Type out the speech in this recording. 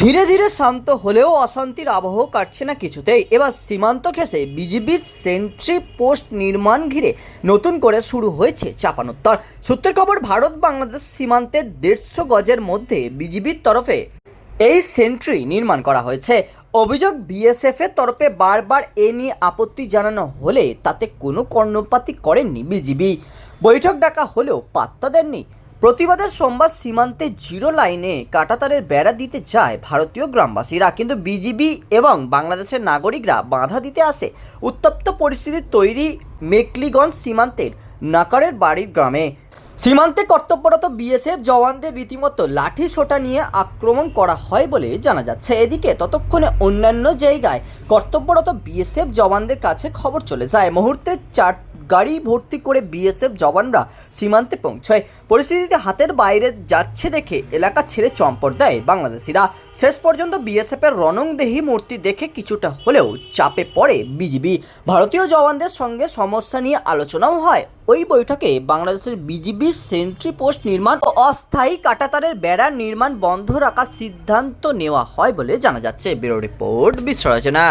ধীরে ধীরে শান্ত হলেও অশান্তির আবহ কাটছে না কিছুতেই। এবার সীমান্ত ঘেঁষে বিজিবির সেন্ট্রি পোস্ট নির্মাণ ঘিরে নতুন করে শুরু হয়েছে চাপানোত্তর। সূত্রের খবর, ভারত বাংলাদেশ সীমান্তের দেড়শো গজের মধ্যে বিজিবির তরফে এই সেন্ট্রি নির্মাণ করা হয়েছে। অভিযোগ, বিএসএফ এর তরফে বারবার এ নিয়ে আপত্তি জানানো হলে তাতে কোনো কর্ণপাতি করেননি বিজিবি। বৈঠক ডাকা হলেও পাত্তা দেননি। প্রতিবাদের সোমবার সীমান্তে জিরো লাইনে কাটাতারের বেড়া দিতে যায় ভারতীয় গ্রামবাসীরা, কিন্তু বিজিবি এবং বাংলাদেশের নাগরিকরা বাধা দিতে আসে। উত্তপ্ত পরিস্থিতি তৈরি মেকলিগঞ্জ সীমান্তের নাকারের বাড়ির গ্রামে। সীমান্তে কর্তব্যরত বিএসএফ জওয়ানদের রীতিমতো লাঠি সোটা নিয়ে আক্রমণ করা হয় বলে জানা যাচ্ছে। এদিকে ততক্ষণে অন্যান্য জায়গায় কর্তব্যরত বিএসএফ জওয়ানদের কাছে খবর চলে যায়। মুহূর্তে চার গাড়ি ভর্তি করে বিএসএফ জওয়ানরা সীমান্তে পৌঁছয়। পরিস্থিতিতে হাতের বাইরে যাচ্ছে দেখে এলাকা ছেড়ে চম্পট দেয় বাংলাদেশিরা। শেষ পর্যন্ত বিএসএফ এর রণংদেহী মূর্তি দেখে কিছুটা হলেও চাপে পড়ে বিজিবি। ভারতীয় জওয়ানদের সঙ্গে সমস্যা নিয়ে আলোচনাও হয়। ওই বৈঠকে বাংলাদেশের বিজিবি সেন্ট্রি পোস্ট নির্মাণ ও অস্থায়ী কাটাতারের বেড়া নির্মাণ বন্ধ রাখার সিদ্ধান্ত নেওয়া হয় বলে জানা যাচ্ছে। ব্যুরো রিপোর্ট, বিশ্ব রচনা।